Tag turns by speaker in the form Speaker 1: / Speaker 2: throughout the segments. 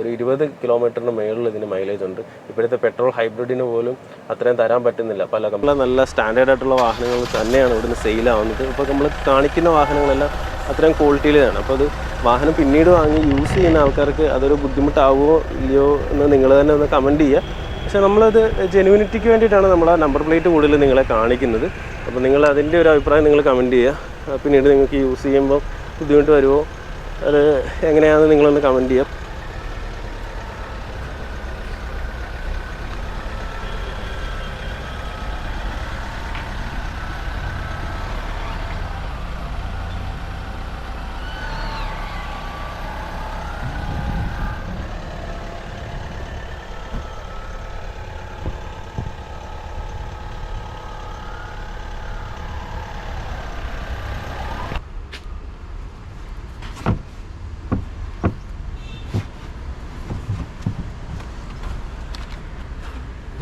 Speaker 1: ഒരു ഇരുപത് കിലോമീറ്ററിന് മേളിൽ ഇതിന് മൈലേജ് ഉണ്ട്. ഇപ്പോഴത്തെ പെട്രോൾ ഹൈബ്രിഡിന് പോലും അത്രയും തരാൻ പറ്റുന്നില്ല പല നല്ല സ്റ്റാൻഡേർഡ് ആയിട്ടുള്ള വാഹനങ്ങൾ തന്നെയാണ് ഇവിടുന്ന് സെയിലാവുന്നത് ഇപ്പോൾ നമ്മൾ കാണിക്കുന്ന വാഹനങ്ങളെല്ലാം അത്രയും ക്വാളിറ്റിയിലാണ് അപ്പോൾ അത് വാഹനം പിന്നീട് വാങ്ങി യൂസ് ചെയ്യുന്ന ആൾക്കാർക്ക് അതൊരു ബുദ്ധിമുട്ടാവുമോ ഇല്ലയോ എന്ന് നിങ്ങൾ തന്നെ ഒന്ന് കമന്റ് ചെയ്യുക. പക്ഷേ നമ്മളത് ജെനുവിനിറ്റിക്ക് വേണ്ടിയിട്ടാണ് നമ്മൾ ആ നമ്പർ പ്ലേറ്റ് കൂടുതൽ നിങ്ങളെ കാണിക്കുന്നത്. അപ്പോൾ നിങ്ങൾ അതിന്റെ ഒരു അഭിപ്രായം നിങ്ങൾ കമന്റ് ചെയ്യുക. പിന്നീട് നിങ്ങൾക്ക് യൂസ് ചെയ്യുമ്പോൾ ബുദ്ധിമുട്ട് വരുമോ? അത് എങ്ങനെയാണെന്ന് നിങ്ങളൊന്ന് കമന്റ് ചെയ്യുക.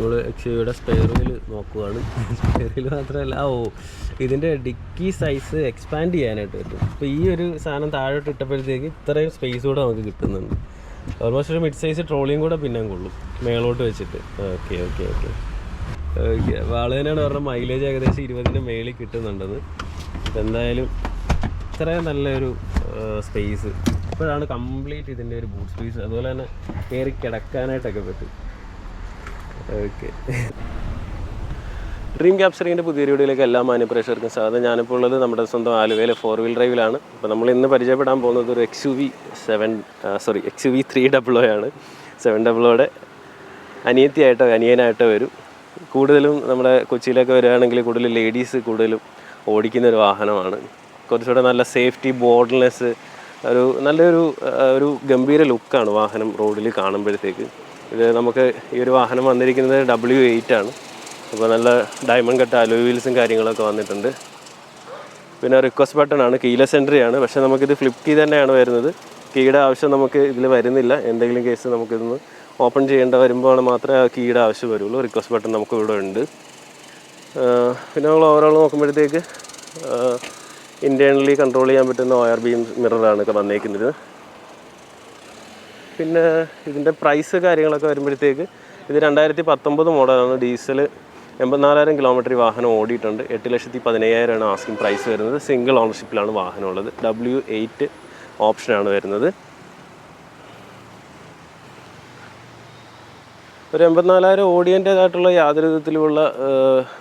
Speaker 1: നമ്മൾ എക്സ്യുടെ സ്പെയർ വീൽ നോക്കുവാണ്. സ്പെയർ വീൽ മാത്രമല്ല ഓ ഇതിന്റെ ഡിക്കി സൈസ് എക്സ്പാൻഡ് ചെയ്യാനായിട്ട് പറ്റും. അപ്പോൾ ഈ ഒരു സാധനം താഴോട്ട് ഇട്ടപ്പോഴത്തേക്ക് ഇത്രയും സ്പേസ് കൂടെ നമുക്ക് കിട്ടുന്നുണ്ട്. ഓൾമോസ്റ്റ് ഒരു മിഡ് സൈസ് ട്രോളിയും കൂടെ പിന്നെ കൊള്ളും മേളോട്ട് വെച്ചിട്ട്. ഓക്കെ ഓക്കെ ഓക്കെ ഓക്കെ വാളേനാണ് പറഞ്ഞ മൈലേജ് ഏകദേശം ഇരുപതിന്റെ മേളിൽ കിട്ടുന്നുണ്ടെന്ന്. എന്തായാലും ഇത്രയും നല്ലൊരു സ്പേസ് ഇപ്പോഴാണ് കംപ്ലീറ്റ് ഇതിന്റെ ഒരു ബൂട്ട് സ്പേസ് അതുപോലെ തന്നെ കയറി കിടക്കാനായിട്ടൊക്കെ പറ്റും. ഓക്കെ. ഡ്രീം ക്യാപ്ചറിങ്ങിന്റെ പുതിയ വീഡിയോയിലേക്ക് എല്ലാ മാന്യപ്രേക്ഷകർക്കും സ്വാഗതം. ഞാനിപ്പോൾ ഉള്ളത് നമ്മുടെ സ്വന്തം ആലുവയിലെ ഫോർ വീൽ ഡ്രൈവിലാണ് അപ്പോൾ നമ്മൾ ഇന്ന് പരിചയപ്പെടാൻ പോകുന്നത് ഒരു X U V seven sorry X U V three double O ആണ്. സെവൻ ഡബിൾ ഒയുടെ അനിയത്തിയായിട്ടോ അനിയനായിട്ടോ വരും. കൂടുതലും നമ്മുടെ കൊച്ചിയിലൊക്കെ വരികയാണെങ്കിൽ കൂടുതൽ ലേഡീസ് കൂടുതലും ഓടിക്കുന്ന ഒരു വാഹനമാണ്. കുറച്ചുകൂടെ നല്ല സേഫ്റ്റി ബോർഡർലെസ് ഒരു നല്ലൊരു ഒരു ഗംഭീര ലുക്കാണ് വാഹനം റോഡിൽ കാണുമ്പോഴത്തേക്ക്. ഇത് നമുക്ക് ഈ ഒരു വാഹനം വന്നിരിക്കുന്നത് ഡബ്ല്യു എയ്റ്റ് ആണ്. അപ്പോൾ നല്ല ഡയമണ്ട് കട്ട് അലോ വീൽസും കാര്യങ്ങളൊക്കെ വന്നിട്ടുണ്ട്. പിന്നെ റിക്വസ്റ്റ് ബട്ടൺ ആണ് കീലെസ് എൻട്രി ആണ്. പക്ഷേ നമുക്കിത് ഫ്ലിപ്പ് കീ തന്നെയാണ് വരുന്നത്. കീയുടെ ആവശ്യം നമുക്ക് ഇതിൽ വരുന്നില്ല. എന്തെങ്കിലും കേസ് നമുക്കിതൊന്ന് ഓപ്പൺ ചെയ്യേണ്ട വരുമ്പോൾ മാത്രമേ ആ കീയുടെ ആവശ്യം വരുള്ളൂ. റിക്വസ്റ്റ് ബട്ടൺ നമുക്ക് ഇവിടെ ഉണ്ട്. പിന്നെ നമ്മൾ ഓവറോൾ നോക്കുമ്പോഴത്തേക്ക് ഇന്റേർണലി കൺട്രോൾ ചെയ്യാൻ പറ്റുന്ന ഒ ആർ ബി മിററാണ് വന്നേക്കുന്നത്. പിന്നെ ഇതിന്റെ പ്രൈസ് കാര്യങ്ങളൊക്കെ വരുമ്പോഴത്തേക്ക് ഇത് രണ്ടായിരത്തി പത്തൊമ്പത് മോഡലാണ് ഡീസൽ എൺപത്തിനാലായിരം കിലോമീറ്റർ വാഹനം ഓടിയിട്ടുണ്ട്. എട്ട് ലക്ഷത്തി പതിനയ്യായിരമാണ് ആസ്കിംഗ് പ്രൈസ് വരുന്നത്. സിംഗിൾ ഓണർഷിപ്പിലാണ് വാഹനമുള്ളത്. ഡബ്ല്യു എയ്റ്റ് ഓപ്ഷനാണ് വരുന്നത്. ഒരു എൺപത്തിനാലായിരം ഓടിയന്റേതായിട്ടുള്ള യാതൊരു വിധത്തിലുമുള്ള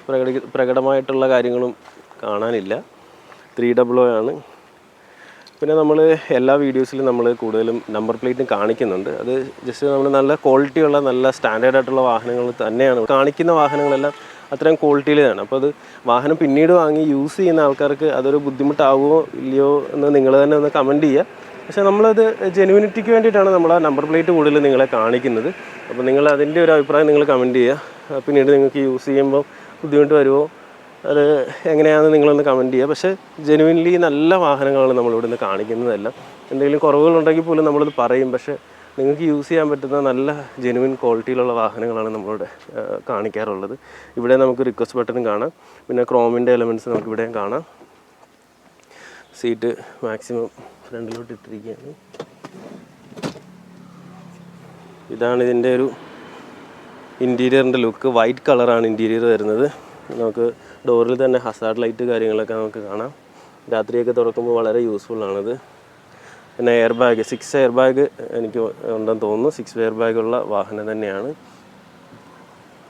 Speaker 1: പ്രകടി പ്രകടമായിട്ടുള്ള കാര്യങ്ങളും കാണാനില്ല. ത്രീ ഡബിൾ ആണ്. പിന്നെ നമ്മൾ എല്ലാ വീഡിയോസിലും നമ്മൾ കൂടുതലും നമ്പർ പ്ലേറ്റും കാണിക്കുന്നുണ്ട്. അത് ജസ്റ്റ് നമ്മൾ നല്ല ക്വാളിറ്റിയുള്ള നല്ല സ്റ്റാൻഡേർഡ് ആയിട്ടുള്ള വാഹനങ്ങൾ തന്നെയാണ്. കാണിക്കുന്ന വാഹനങ്ങളെല്ലാം അത്രയും ക്വാളിറ്റിയിലാണ് അപ്പോൾ അത് വാഹനം പിന്നീട് വാങ്ങി യൂസ് ചെയ്യുന്ന ആൾക്കാർക്ക് അതൊരു ബുദ്ധിമുട്ടാവുമോ ഇല്ലയോ എന്ന് നിങ്ങൾ തന്നെ ഒന്ന് കമന്റ് ചെയ്യുക. പക്ഷേ നമ്മളത് ജെനുവിനിറ്റിക്ക് വേണ്ടിയിട്ടാണ് നമ്മൾ ആ നമ്പർ പ്ലേറ്റ് കൂടുതൽ നിങ്ങളെ കാണിക്കുന്നത്. അപ്പോൾ നിങ്ങൾ അതിന്റെ ഒരു അഭിപ്രായം നിങ്ങൾ കമന്റ് ചെയ്യുക. പിന്നീട് നിങ്ങൾക്ക് യൂസ് ചെയ്യുമ്പോൾ ബുദ്ധിമുട്ട് വരുമോ? അത് എങ്ങനെയാണെന്ന് നിങ്ങളൊന്ന് കമന്റ് ചെയ്യുക. പക്ഷേ ജെനുവിൻലി നല്ല വാഹനങ്ങളാണ് നമ്മളിവിടെ നിന്ന് കാണിക്കുന്നതല്ല. എന്തെങ്കിലും കുറവുകളുണ്ടെങ്കിൽ പോലും നമ്മളത് പറയും. പക്ഷേ നിങ്ങൾക്ക് യൂസ് ചെയ്യാൻ പറ്റുന്ന നല്ല ജെനുവിൻ ക്വാളിറ്റിയിലുള്ള വാഹനങ്ങളാണ് നമ്മളിവിടെ കാണിക്കാറുള്ളത്. ഇവിടെ നമുക്ക് റിക്വസ്റ്റ് ബട്ടണും കാണാം. പിന്നെ ക്രോമിന്റെ എലമെന്റ്സ് നമുക്ക് ഇവിടെയും കാണാം. സീറ്റ് മാക്സിമം ഫ്രണ്ടിലോട്ട് ഇട്ടിരിക്കുകയാണ്. ഇതാണ് ഇതിന്റെ ഒരു ഇന്റീരിയറിന്റെ ലുക്ക് വൈറ്റ് കളറാണ് ഇന്റീരിയർ വരുന്നത്. നമുക്ക് ഡോറിൽ തന്നെ ഹസാർഡ് ലൈറ്റ് കാര്യങ്ങളൊക്കെ നമുക്ക് കാണാം. രാത്രിയൊക്കെ തുറക്കുമ്പോൾ വളരെ യൂസ്ഫുൾ ആണിത്. പിന്നെ air bag six air bag എനിക്ക് ഉണ്ടെന്ന് തോന്നുന്നു. സിക്സ് എയർ ബാഗുള്ള വാഹനം തന്നെയാണ്.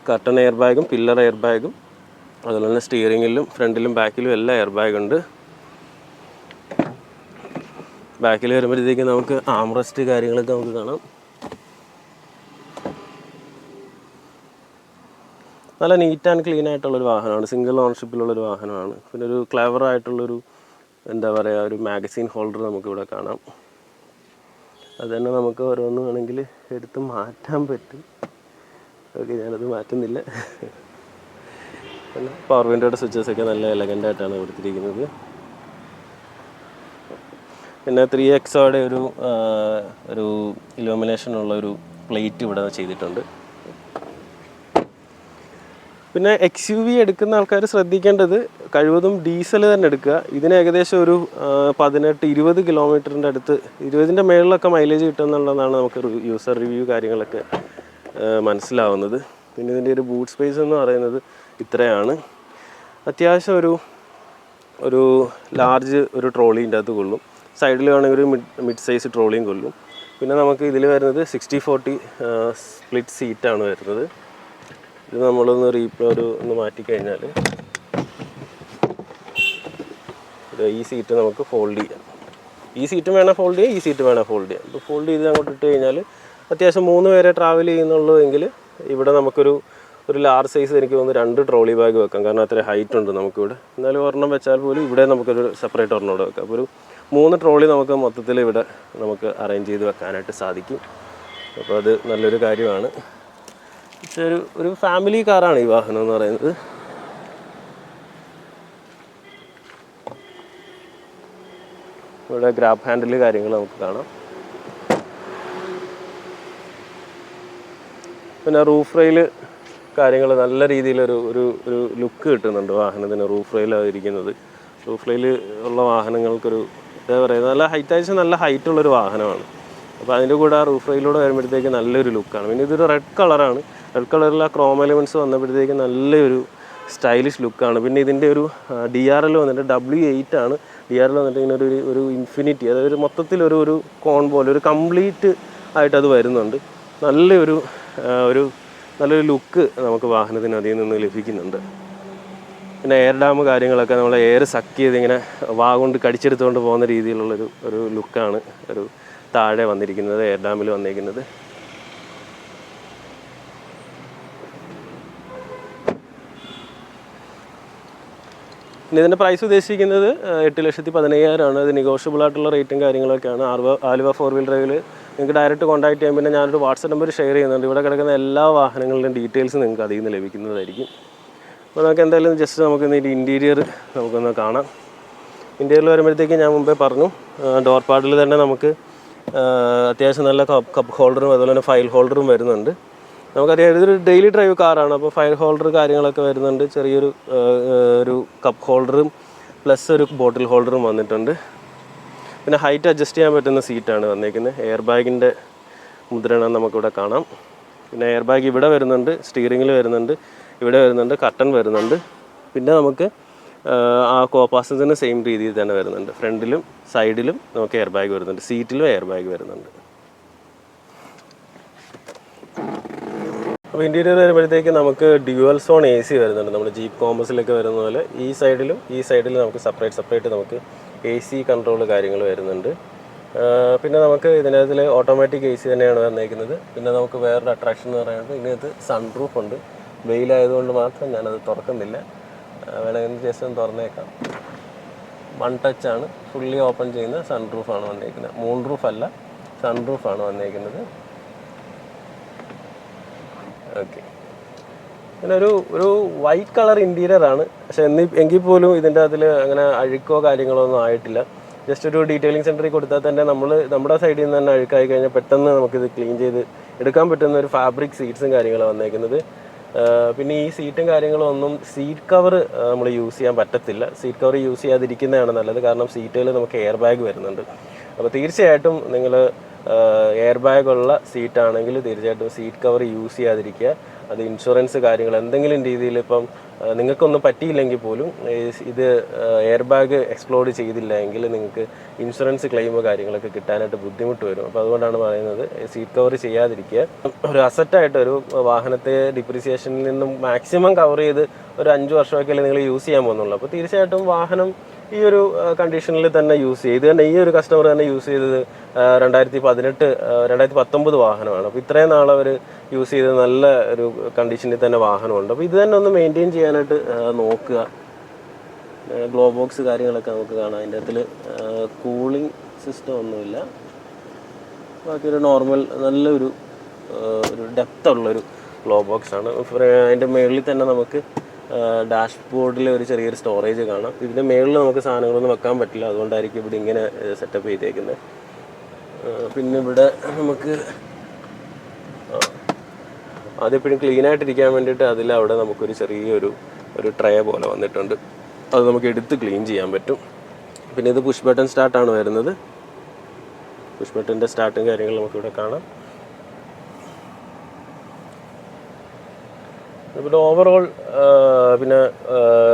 Speaker 1: കർട്ടൺ എയർ ബാഗും പില്ലർ എയർ ബാഗും അതുപോലെ തന്നെ സ്റ്റിയറിങ്ങിലും ഫ്രണ്ടിലും ബാക്കിലും എല്ലാം എയർ ബാഗ് ഉണ്ട് ബാക്കിൽ വരുമ്പോഴത്തേക്ക് നമുക്ക് ആംറസ്റ്റ് കാര്യങ്ങളൊക്കെ നമുക്ക് കാണാം. നല്ല നീറ്റ് ആൻഡ് ക്ലീൻ ആയിട്ടുള്ളൊരു വാഹനമാണ്. സിംഗിൾ ഓണർഷിപ്പിലുള്ളൊരു വാഹനമാണ്. പിന്നെ ഒരു ക്ലവർ ആയിട്ടുള്ളൊരു എന്താ പറയുക ഒരു മാഗസീൻ ഹോൾഡർ നമുക്കിവിടെ കാണാം. അത് തന്നെ നമുക്ക് ഓരോന്ന് വേണമെങ്കിൽ എടുത്ത് മാറ്റാൻ പറ്റും. ഓക്കെ ഞാനത് മാറ്റുന്നില്ല. പിന്നെ പവർ വിൻഡോയുടെ സ്വിച്ചസ് ഒക്കെ നല്ല എലഗന്റ് ആയിട്ടാണ് കൊടുത്തിരിക്കുന്നത്. പിന്നെ ത്രീ എക്സോയുടെ ഒരു ഒരു ഇലുമിനേഷൻ ഉള്ള ഒരു പ്ലേറ്റ് ഇവിടെ ചെയ്തിട്ടുണ്ട്. പിന്നെ എക്സ് യു വി എടുക്കുന്ന ആൾക്കാർ ശ്രദ്ധിക്കേണ്ടത് കഴിവതും ഡീസൽ തന്നെ എടുക്കുക. ഇതിന് ഏകദേശം ഒരു പതിനെട്ട് ഇരുപത് കിലോമീറ്ററിന്റെ അടുത്ത് ഇരുപതിന്റെ മേളിലൊക്കെ മൈലേജ് കിട്ടുമെന്നുള്ളതാണ് നമുക്ക് യൂസർ റിവ്യൂ കാര്യങ്ങളൊക്കെ മനസ്സിലാവുന്നത്. പിന്നെ ഇതിന്റെ ഒരു ബൂട്ട് സ്പേസ് എന്ന് പറയുന്നത് ഇത്രയാണ്. അത്യാവശ്യം ഒരു ഒരു ലാർജ് ഒരു ട്രോളിന്റെ അകത്ത് കൊള്ളും. സൈഡിൽ വേണമെങ്കിൽ ഒരു മിഡ് മിഡ് സൈസ് ട്രോളിയും കൊള്ളും. പിന്നെ നമുക്ക് ഇതിൽ വരുന്നത് സിക്സ്റ്റി ഫോർട്ടി സ്പ്ലിറ്റ് സീറ്റാണ് വരുന്നത്. ഇത് നമ്മളൊന്ന് റീപ്ലോ ഒരു ഒന്ന് മാറ്റിക്കഴിഞ്ഞാൽ ഈ സീറ്റ് നമുക്ക് ഫോൾഡ് ചെയ്യാം. ഈ സീറ്റ് വേണം ഫോൾഡ് ചെയ്യാം ഈ സീറ്റ് വേണം ഫോൾഡ് ചെയ്യാം. ഇപ്പോൾ ഫോൾഡ് ചെയ്ത് അങ്ങോട്ട് ഇട്ട് കഴിഞ്ഞാൽ അത്യാവശ്യം മൂന്ന് പേരെ ട്രാവൽ ചെയ്യുന്നുള്ളൂ എങ്കിൽ ഇവിടെ നമുക്കൊരു ഒരു ലാർജ് സൈസ് എനിക്ക് തോന്നുന്നു രണ്ട് ട്രോളി ബാഗ് വെക്കാം. കാരണം അത്ര ഹൈറ്റ് ഉണ്ട് നമുക്കിവിടെ. എന്നാലും ഒരെണ്ണം വെച്ചാൽ പോലും ഇവിടെ നമുക്കൊരു സെപ്പറേറ്റ് ഒരെണ്ണം കൂടെ വെക്കാം. അപ്പോൾ ഒരു മൂന്ന് ട്രോളി നമുക്ക് മൊത്തത്തിൽ ഇവിടെ നമുക്ക് അറേഞ്ച് ചെയ്ത് വെക്കാനായിട്ട് സാധിക്കും. അപ്പോൾ അത് നല്ലൊരു കാര്യമാണ്. ഒരു ഒരു ഫാമിലി കാറാണ് ഈ വാഹനം എന്ന് പറയുന്നത്. ഇവിടെ ഗ്രാബ് ഹാൻഡിൽ കാര്യങ്ങൾ നമുക്ക് കാണാം. പിന്നെ റൂഫ് റെയിൽ കാര്യങ്ങൾ നല്ല രീതിയിലൊരു ഒരു ഒരു ലുക്ക് കിട്ടുന്നുണ്ട് വാഹനത്തിന് റൂഫ് റെയിൽ ഇരിക്കുന്നത്. റൂഫ് റെയിൽ ഉള്ള വാഹനങ്ങൾക്കൊരു എന്താ പറയുക നല്ല ഹൈറ്റ് അത്യാവശ്യം നല്ല ഹൈറ്റ് ഉള്ളൊരു വാഹനമാണ്. അപ്പോൾ അതിന്റെ കൂടെ ആ റൂഫ് റെയിലൂടെ വരുമ്പോഴത്തേക്ക് നല്ലൊരു ലുക്കാണ് പിന്നെ ഇതൊരു റെഡ് കളറാണ് റെഡ് കളറിൽ ആ ക്രോം എലിമെന്റ്സ് വന്നപ്പോഴത്തേക്ക് നല്ലൊരു സ്റ്റൈലിഷ് ലുക്കാണ് പിന്നെ ഇതിന്റെ ഒരു ഡി ആർ എൽ വന്നിട്ട് ഡബ്ല്യു എയ്റ്റ് ആണ്. ഡി ആർ എൽ വന്നിട്ട് ഇങ്ങനെ ഒരു ഒരു ഇൻഫിനിറ്റി അതായത് ഒരു മൊത്തത്തിലൊരു ഒരു കോൺ പോലെ ഒരു കംപ്ലീറ്റ് ആയിട്ട് അത് വരുന്നുണ്ട്. നല്ലൊരു ഒരു നല്ലൊരു ലുക്ക് നമുക്ക് വാഹനത്തിന് അതിൽ നിന്ന് ലഭിക്കുന്നുണ്ട്. പിന്നെ എയർ ഡാം കാര്യങ്ങളൊക്കെ നമ്മൾ എയർ സക്ക് ചെയ്ത് ഇങ്ങനെ വാ കൊണ്ട് കടിച്ചെടുത്തുകൊണ്ട് പോകുന്ന രീതിയിലുള്ളൊരു ഒരു ലുക്കാണ് ഒരു താഴെ വന്നിരിക്കുന്നത് എയർ ഡാമിൽ വന്നിരിക്കുന്നത്. പിന്നെ ഇതിന്റെ പ്രൈസ് ഉദ്ദേശിക്കുന്നത് എട്ട് ലക്ഷത്തി പതിനയ്യായിരമാണ്. ഇത് നെഗോഷ്യബിൾ ആയിട്ടുള്ള റേറ്റും കാര്യങ്ങളൊക്കെയാണ്. ആർവ ആലുവ ഫോർ വീൽ ഡ്രൈവിൽ നിങ്ങൾക്ക് ഡയറക്റ്റ് കോൺടാക്ട് ചെയ്യാൻ പിന്നെ ഞാനൊരു വാട്സപ്പ് നമ്പർ ഷെയർ ചെയ്യുന്നുണ്ട്. ഇവിടെ കിടക്കുന്ന എല്ലാ വാഹനങ്ങളുടെയും ഡീറ്റെയിൽസ് നിങ്ങൾക്ക് അതിൽ നിന്ന് ലഭിക്കുന്നതായിരിക്കും. അപ്പോൾ നമുക്ക് എന്തായാലും ജസ്റ്റ് നമുക്ക് ഇതിന്റെ ഇന്റീരിയർ നമുക്കൊന്ന് കാണാം. ഇന്റീരിയർ വരുമ്പോഴത്തേക്ക് ഞാൻ മുമ്പേ പറഞ്ഞു. ഡോർ പാഡിൽ തന്നെ നമുക്ക് അത്യാവശ്യം നല്ല കപ്പ് ഹോൾഡറും അതുപോലെ തന്നെ ഫയൽ ഹോൾഡറും വരുന്നുണ്ട്. നമുക്കറിയാം ഇതൊരു ഡെയിലി ഡ്രൈവ് കാറാണ് അപ്പോൾ ഫയൽ ഹോൾഡർ കാര്യങ്ങളൊക്കെ വരുന്നുണ്ട്. ചെറിയൊരു ഒരു കപ്പ് ഹോൾഡറും പ്ലസ് ഒരു ബോട്ടിൽ ഹോൾഡറും വന്നിട്ടുണ്ട്. പിന്നെ ഹൈറ്റ് അഡ്ജസ്റ്റ് ചെയ്യാൻ പറ്റുന്ന സീറ്റാണ് വന്നേക്കുന്നത് എയർ ബാഗിന്റെ മുദ്രണം നമുക്കിവിടെ കാണാം. പിന്നെ എയർ ബാഗ് ഇവിടെ വരുന്നുണ്ട് സ്റ്റീറിങ്ങിൽ വരുന്നുണ്ട് ഇവിടെ വരുന്നുണ്ട് കട്ടൺ വരുന്നുണ്ട്. പിന്നെ നമുക്ക് ആ, കോ പാസഞ്ചറിന് സെയിം രീതിയിൽ തന്നെ വരുന്നുണ്ട്. ഫ്രണ്ടിലും സൈഡിലും നമുക്ക് എയർ ബാഗ് വരുന്നുണ്ട്. സീറ്റിലും എയർ ബാഗ് വരുന്നുണ്ട്. അപ്പോൾ ഇന്റീരിയർ വരുമ്പോഴത്തേക്ക് നമുക്ക് ഡ്യുവൽ സോൺ എ സി വരുന്നുണ്ട്. നമ്മുടെ ജീപ്പ് കോമ്പസിലൊക്കെ വരുന്ന പോലെ ഈ സൈഡിലും ഈ സൈഡിലും നമുക്ക് സെപ്പറേറ്റ് സെപ്പറേറ്റ് നമുക്ക് എ സി കൺട്രോൾ കാര്യങ്ങൾ വരുന്നുണ്ട്. പിന്നെ നമുക്ക് ഇതിനകത്തിൽ ഓട്ടോമാറ്റിക് എ സി തന്നെയാണ് വന്നേക്കുന്നത്. പിന്നെ നമുക്ക് വേറൊരു അട്രാക്ഷൻ എന്ന് പറയുന്നത് ഇതിനകത്ത് സൺറൂഫ് ഉണ്ട്. വെയിലായതുകൊണ്ട് മാത്രം ഞാനത് തുറക്കുന്നില്ല. വേണമെങ്കിൽ ജസ്റ്റ് ഒന്ന് തുറന്നേക്കാം. വൺ ടച്ച് ആണ് ഫുള്ളി ഓപ്പൺ ചെയ്യുന്ന സൺ റൂഫാണ് വന്നേക്കുന്നത്. മൂൺ റൂഫ് അല്ല സൺറൂഫാണ് വന്നേക്കുന്നത്. ഓക്കെ പിന്നെ ഒരു ഒരു വൈറ്റ് കളർ ഇന്റീരിയർ ആണ്. പക്ഷെ എന്നി എങ്കിൽ പോലും ഇതിന്റെ അതിൽ അങ്ങനെ അഴുക്കോ കാര്യങ്ങളോ ഒന്നും ആയിട്ടില്ല. ജസ്റ്റ് ഒരു ഡീറ്റെയിലിംഗ് സെന്ററിൽ കൊടുത്താൽ തന്നെ നമ്മൾ നമ്മുടെ സൈഡിൽ നിന്ന് തന്നെ അഴുക്കായി കഴിഞ്ഞാൽ പെട്ടെന്ന് നമുക്കിത് ക്ലീൻ ചെയ്ത് എടുക്കാൻ പറ്റുന്ന ഒരു ഫാബ്രിക് സീറ്റ്സും കാര്യങ്ങളും വന്നേക്കുന്നത്. പിന്നെ ഈ സീറ്റും കാര്യങ്ങളും ഒന്നും സീറ്റ് കവർ നമ്മൾ യൂസ് ചെയ്യാൻ പറ്റത്തില്ല. സീറ്റ് കവർ യൂസ് ചെയ്യാതിരിക്കുന്നതാണ് നല്ലത്. കാരണം സീറ്റുകളിൽ നമുക്ക് എയർ ബാഗ് വരുന്നുണ്ട്. അപ്പോൾ തീർച്ചയായിട്ടും നിങ്ങൾ എയർ ബാഗ് ഉള്ള സീറ്റാണെങ്കിൽ തീർച്ചയായിട്ടും സീറ്റ് കവർ യൂസ് ചെയ്യാതിരിക്കുക. അത് ഇൻഷുറൻസ് കാര്യങ്ങൾ എന്തെങ്കിലും രീതിയിൽ ഇപ്പം നിങ്ങൾക്കൊന്നും പറ്റിയില്ലെങ്കിൽ പോലും ഇത് എയർ ബാഗ് എക്സ്പ്ലോഡ് ചെയ്തില്ല എങ്കിൽ നിങ്ങൾക്ക് ഇൻഷുറൻസ് ക്ലെയിമോ കാര്യങ്ങളൊക്കെ കിട്ടാനായിട്ട് ബുദ്ധിമുട്ട് വരും. അപ്പോൾ അതുകൊണ്ടാണ് പറയുന്നത് സീറ്റ് കവർ ചെയ്യാതിരിക്കുക. ഒരു അസറ്റായിട്ട് ഒരു വാഹനത്തെ ഡിപ്രിസിയേഷനിൽ നിന്നും മാക്സിമം കവർ ചെയ്ത് ഒരു അഞ്ച് വർഷമൊക്കെ നിങ്ങൾ യൂസ് ചെയ്യാൻ പോകുന്നുള്ളൂ. അപ്പോൾ തീർച്ചയായിട്ടും വാഹനം ഈ ഒരു കണ്ടീഷനിൽ തന്നെ യൂസ് ചെയ്ത് തന്നെ ഈ ഒരു കസ്റ്റമർ തന്നെ യൂസ് ചെയ്തത് രണ്ടായിരത്തി പതിനെട്ട് രണ്ടായിരത്തി പത്തൊമ്പത് വാഹനമാണ്. അപ്പോൾ ഇത്രയും നാൾ അവർ യൂസ് ചെയ്ത് നല്ല ഒരു കണ്ടീഷനിൽ തന്നെ വാഹനമുണ്ട്. അപ്പോൾ ഇത് തന്നെ ഒന്ന് മെയിന്റെയിൻ ചെയ്യാനായിട്ട് നോക്കുക. ഗ്ലോ ബോക്സ് കാര്യങ്ങളൊക്കെ നമുക്ക് കാണാം. അതിന്റെ അകത്തിൽ കൂളിംഗ് സിസ്റ്റം ഒന്നുമില്ല. ബാക്കിയൊരു നോർമൽ നല്ലൊരു ഒരു ഡെപ്ത് ഉള്ളൊരു ഗ്ലോ ബോക്സ് ആണ്. ഫ്ര- അതിന്റെ മുകളിൽ തന്നെ നമുക്ക് ഡാഷ് ബോർഡിൽ ഒരു ചെറിയൊരു സ്റ്റോറേജ് കാണാം. ഇതിന്റെ മേളിൽ നമുക്ക് സാധനങ്ങളൊന്നും വെക്കാൻ പറ്റില്ല. അതുകൊണ്ടായിരിക്കും ഇവിടെ ഇങ്ങനെ സെറ്റപ്പ് ചെയ്തേക്കുന്നത് പിന്നെ ഇവിടെ നമുക്ക് അതെപ്പോഴും ക്ലീൻ ആയിട്ടിരിക്കാൻ വേണ്ടിയിട്ട് അതിൽ അവിടെ നമുക്കൊരു ചെറിയൊരു ഒരു ട്രേ പോലെ വന്നിട്ടുണ്ട്. അത് നമുക്ക് എടുത്ത് ക്ലീൻ ചെയ്യാൻ പറ്റും. പിന്നെ ഇത് പുഷ് ബട്ടൺ സ്റ്റാർട്ടാണ് വരുന്നത്. പുഷ് ബട്ടന്റെ സ്റ്റാർട്ടും കാര്യങ്ങളും നമുക്കിവിടെ കാണാം. പിന്നെ ഓവറോൾ പിന്നെ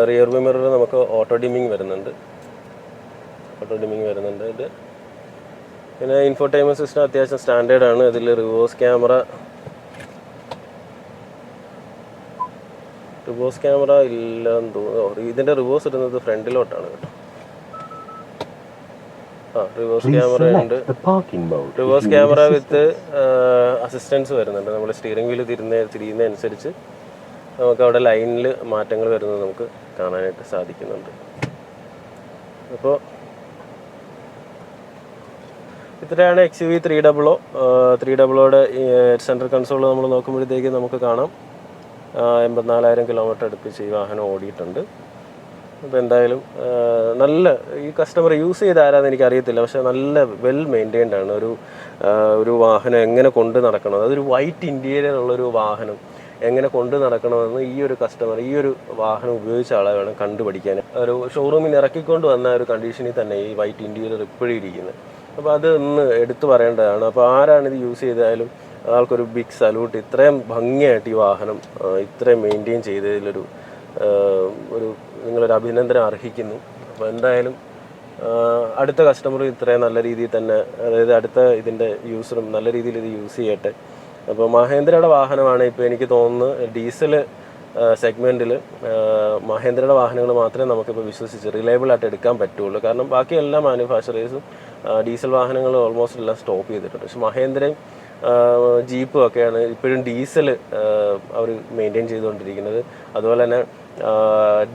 Speaker 1: റിയർ വ്യൂ മിറർ നമുക്ക് ഓട്ടോ ഡിമ്മിങ് വരുന്നുണ്ട്. ഓട്ടോ ഡിമ്മിങ് വരുന്നുണ്ട്. ഇത് പിന്നെ ഇൻഫോടൈൻമെന്റ് സിസ്റ്റം അത്യാവശ്യം സ്റ്റാൻഡേർഡ് ആണ്. ഇതിൽ റിവേഴ്സ് ക്യാമറ റിവേഴ്സ് ക്യാമറ ഇല്ലെന്ന് തോന്നുന്നു. ഇതിന്റെ റിവേഴ്സ് ഇടുന്നത് ഫ്രണ്ടിലോട്ടാണ് കേട്ടോ. റിവേഴ്സ് ക്യാമറ ഉണ്ട്. റിവേഴ്സ് ക്യാമറ വിത്ത് അസിസ്റ്റൻസ് വരുന്നുണ്ട്. നമ്മൾ സ്റ്റിയറിംഗ് വീൽ തിരുന്ന തിരിയുന്നതനുസരിച്ച്. നമുക്ക് അവിടെ ലൈനിൽ മാറ്റങ്ങൾ വരുന്നത് നമുക്ക് കാണാനായിട്ട് സാധിക്കുന്നുണ്ട്. അപ്പോൾ ഇത്രയാണ് X V three double O three double ഒയുടെ സെൻട്രൽ കൺസോൾ നമ്മൾ നോക്കുമ്പോഴത്തേക്ക് നമുക്ക് കാണാം. എൺപത്തിനാലായിരം കിലോമീറ്റർ അടുപ്പിച്ച് ഈ വാഹനം ഓടിയിട്ടുണ്ട്. അപ്പോൾ എന്തായാലും നല്ല ഈ കസ്റ്റമർ യൂസ് ചെയ്ത് ആരാന്ന് എനിക്ക് അറിയത്തില്ല പക്ഷെ നല്ല വെൽ മെയിന്റെയിൻഡ് ആണ്. ഒരു ഒരു വാഹനം എങ്ങനെ കൊണ്ട് നടക്കണം? അതൊരു വൈറ്റ് ഇന്റീരിയർ ഉള്ളൊരു വാഹനം. എങ്ങനെ കൊണ്ടു നടക്കണമെന്ന് ഈ ഒരു കസ്റ്റമർ ഈ ഒരു വാഹനം ഉപയോഗിച്ച ആളെ വേണം കണ്ടുപഠിക്കാൻ ഒരു ഷോറൂമിൽ ഇറക്കിക്കൊണ്ട് വന്ന ഒരു കണ്ടീഷനിൽ തന്നെ ഈ വൈറ്റ് ഇന്റീരിയർ ഇപ്പോഴും ഇരിക്കുന്നത്. അപ്പോൾ അത് ഒന്ന് എടുത്തു പറയേണ്ടതാണ്. അപ്പോൾ ആരാണ് ഇത് യൂസ് ചെയ്താലും ആൾക്കൊരു ബിഗ് സല്യൂട്ട് ഇത്രയും ഭംഗിയായിട്ട് ഈ വാഹനം ഇത്രയും മെയിന്റെയിൻ ചെയ്തതിലൊരു ഒരു നിങ്ങളൊരു അഭിനന്ദനം അർഹിക്കുന്നു. അപ്പോൾ എന്തായാലും അടുത്ത കസ്റ്റമർ ഇത്രയും നല്ല രീതിയിൽ തന്നെ അതായത് അടുത്ത ഇതിന്റെ യൂസറും നല്ല രീതിയിൽ ഇത് യൂസ് ചെയ്യട്ടെ. അപ്പോൾ മഹേന്ദ്രയുടെ വാഹനമാണ് ഇപ്പോൾ എനിക്ക് തോന്നുന്നത് ഡീസൽ സെഗ്മെന്റിൽ മഹേന്ദ്രയുടെ വാഹനങ്ങൾ മാത്രമേ നമുക്കിപ്പോൾ വിശ്വസിച്ച് റിലയബിൾ ആയിട്ട് എടുക്കാൻ പറ്റുള്ളൂ. കാരണം ബാക്കി എല്ലാ മാനുഫാക്ചറേഴ്സും ഡീസൽ വാഹനങ്ങൾ ഓൾമോസ്റ്റ് എല്ലാം സ്റ്റോപ്പ് ചെയ്തിട്ടുണ്ട്. പക്ഷെ മഹേന്ദ്രയും ജീപ്പും ഒക്കെയാണ് ഇപ്പോഴും ഡീസൽ അവർ മെയിന്റെയിൻ ചെയ്തുകൊണ്ടിരിക്കുന്നത്. അതുപോലെ തന്നെ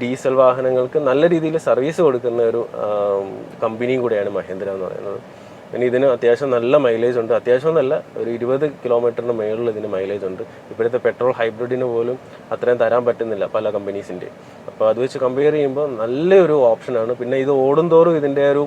Speaker 1: ഡീസൽ വാഹനങ്ങൾക്ക് നല്ല രീതിയിൽ സർവീസ് കൊടുക്കുന്ന ഒരു കമ്പനിയും കൂടെയാണ് മഹേന്ദ്ര എന്ന് പറയുന്നത്. പിന്നെ ഇതിന് അത്യാവശ്യം നല്ല മൈലേജ് ഉണ്ട്. അത്യാവശ്യം നല്ല ഒരു ഇരുപത് കിലോമീറ്ററിന് മേളിൽ ഇതിന് മൈലേജ് ഉണ്ട്. ഇപ്പോഴത്തെ പെട്രോൾ ഹൈബ്രിഡിന് പോലും അത്രയും തരാൻ പറ്റുന്നില്ല പല കമ്പനീസിന്റെ അപ്പോൾ അത് വെച്ച് കമ്പയർ ചെയ്യുമ്പോൾ നല്ലൊരു ഓപ്ഷനാണ് പിന്നെ ഇത് ഓടുന്തോറും ഇതിന്റെ ഒരു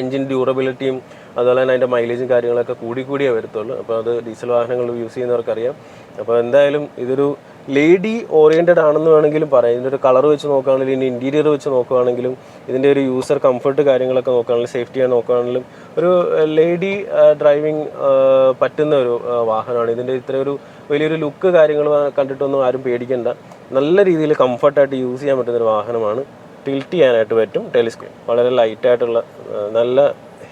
Speaker 1: എൻജിൻ ഡ്യൂറബിലിറ്റിയും അതുപോലെ തന്നെ അതിന്റെ മൈലേജും കാര്യങ്ങളൊക്കെ കൂടി കൂടിയേ വരത്തുള്ളൂ. അപ്പോൾ അത് ഡീസൽ വാഹനങ്ങൾ യൂസ് ചെയ്യുന്നവർക്കറിയാം. അപ്പോൾ എന്തായാലും ഇതൊരു ലേഡി ഓറിയന്റഡ് ആണെന്ന് വേണമെങ്കിലും പറയാം. ഇതിന്റെ ഒരു കളർ വെച്ച് നോക്കുകയാണെങ്കിലും ഇതിന്റെ ഇന്റീരിയർ വെച്ച് നോക്കുകയാണെങ്കിലും ഇതിന്റെ ഒരു യൂസർ കംഫർട്ട് കാര്യങ്ങളൊക്കെ നോക്കുകയാണെങ്കിലും സേഫ്റ്റി നോക്കുകയാണെങ്കിലും ഒരു ലേഡി ഡ്രൈവിംഗ് പറ്റുന്ന ഒരു വാഹനമാണ്. ഇതിന്റെ ഇത്രയൊരു വലിയൊരു ലുക്ക് കാര്യങ്ങൾ കണ്ടിട്ടൊന്നും ആരും പേടിക്കേണ്ട. നല്ല രീതിയിൽ കംഫർട്ടായിട്ട് യൂസ് ചെയ്യാൻ പറ്റുന്ന ഒരു വാഹനമാണ്. ടിൽറ്റ് ചെയ്യാനായിട്ട് പറ്റും ടെലിസ്കോപ്പ് വളരെ ലൈറ്റായിട്ടുള്ള നല്ല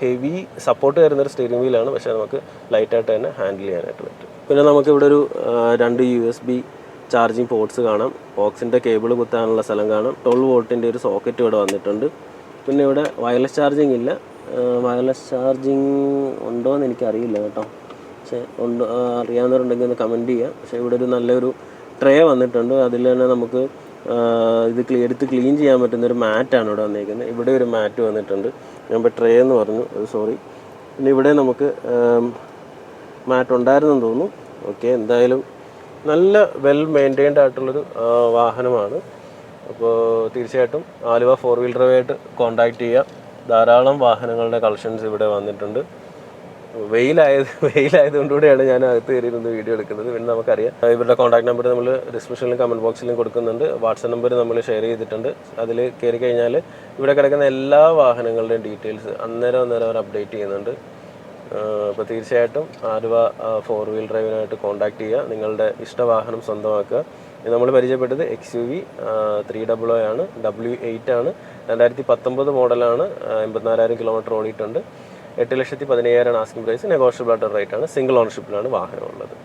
Speaker 1: ഹെവി സപ്പോർട്ട് തരുന്ന ഒരു സ്റ്റിയറിംഗ് വീലാണ് പക്ഷേ നമുക്ക് ലൈറ്റായിട്ട് തന്നെ ഹാൻഡിൽ ചെയ്യാനായിട്ട് പറ്റും. പിന്നെ നമുക്കിവിടെ ഒരു രണ്ട് U S B charging ports കാണാം. ബോക്സിന്റെ കേബിൾ കുത്താനുള്ള സ്ഥലം കാണാം. ട്വൽവ് വോൾട്ടിന്റെ ഒരു സോക്കറ്റ് ഇവിടെ വന്നിട്ടുണ്ട്. പിന്നെ ഇവിടെ വയർലെസ് ചാർജിങ് ഇല്ല. വയർലെസ് ചാർജിങ് ഉണ്ടോ എന്ന് എനിക്കറിയില്ല കേട്ടോ. പക്ഷേ ഉണ്ട് അറിയാവുന്നവരുണ്ടെങ്കിൽ ഒന്ന് കമന്റ് ചെയ്യുക പക്ഷേ ഇവിടെ ഒരു നല്ലൊരു ട്രേ വന്നിട്ടുണ്ട്. അതിൽ തന്നെ നമുക്ക് ഇത് ക്ലീ എടുത്ത് ക്ലീൻ ചെയ്യാൻ പറ്റുന്ന ഒരു മാറ്റാണ് ഇവിടെ വന്നിരിക്കുന്നത്. ഇവിടെ ഒരു മാറ്റ് വന്നിട്ടുണ്ട്. ഞാൻ ഇപ്പോൾ ട്രേ എന്ന് പറഞ്ഞു. സോറി. പിന്നെ ഇവിടെ നമുക്ക് മാറ്റ് ഉണ്ടായിരുന്നെന്ന് തോന്നുന്നു. ഓക്കെ എന്തായാലും നല്ല വെൽ മെയിന്റൈൻഡ് ആയിട്ടുള്ളൊരു വാഹനമാണ്. അപ്പോൾ തീർച്ചയായിട്ടും ആലുവ ഫോർ വീലറുമായിട്ട് കോണ്ടാക്ട് ചെയ്യുക ധാരാളം വാഹനങ്ങളുടെ കളക്ഷൻസ് ഇവിടെ വന്നിട്ടുണ്ട്. വെയിലായത് വെയിലായതുകൊണ്ട് കൂടെയാണ് ഞാൻ അകത്ത് കയറിയിരുന്ന് വീഡിയോ എടുക്കുന്നത്. പിന്നെ നമുക്കറിയാം ഇവരുടെ കോൺടാക്ട് നമ്പർ നമ്മൾ ഡിസ്ക്രിപ്ഷനിലും കമന്റ് ബോക്സിലും കൊടുക്കുന്നുണ്ട്. വാട്സപ്പ് നമ്പർ നമ്മൾ ഷെയർ ചെയ്തിട്ടുണ്ട്. അതിൽ കയറി കഴിഞ്ഞാൽ ഇവിടെ കിടക്കുന്ന എല്ലാ വാഹനങ്ങളുടെയും ഡീറ്റെയിൽസ് അന്നേരം അന്നേരം അവർ അപ്ഡേറ്റ് ചെയ്യുന്നുണ്ട്. അപ്പോൾ തീർച്ചയായിട്ടും ആലുവ ഫോർ വീൽ ഡ്രൈവിനായിട്ട് കോൺടാക്ട് ചെയ്യുക. നിങ്ങളുടെ ഇഷ്ടവാഹനം സ്വന്തമാക്കുക. നമ്മൾ പരിചയപ്പെട്ടത് X U V three double O ആണ് ഡബ്ല്യു എയ്റ്റ് ആണ്. രണ്ടായിരത്തി പത്തൊമ്പത് മോഡലാണ് എൺപത്തിനാലായിരം കിലോമീറ്റർ ഓടിയിട്ടുണ്ട്. എട്ട് ലക്ഷത്തി പതിനയ്യായിരം ആസ്കിംഗ് പ്രൈസ് നെഗോഷ്യബിൾ ആയിട്ട് റേറ്റ് ആണ് സിംഗിൾ ഓണർഷിപ്പിലാണ് വാഹനം ഉള്ളത്.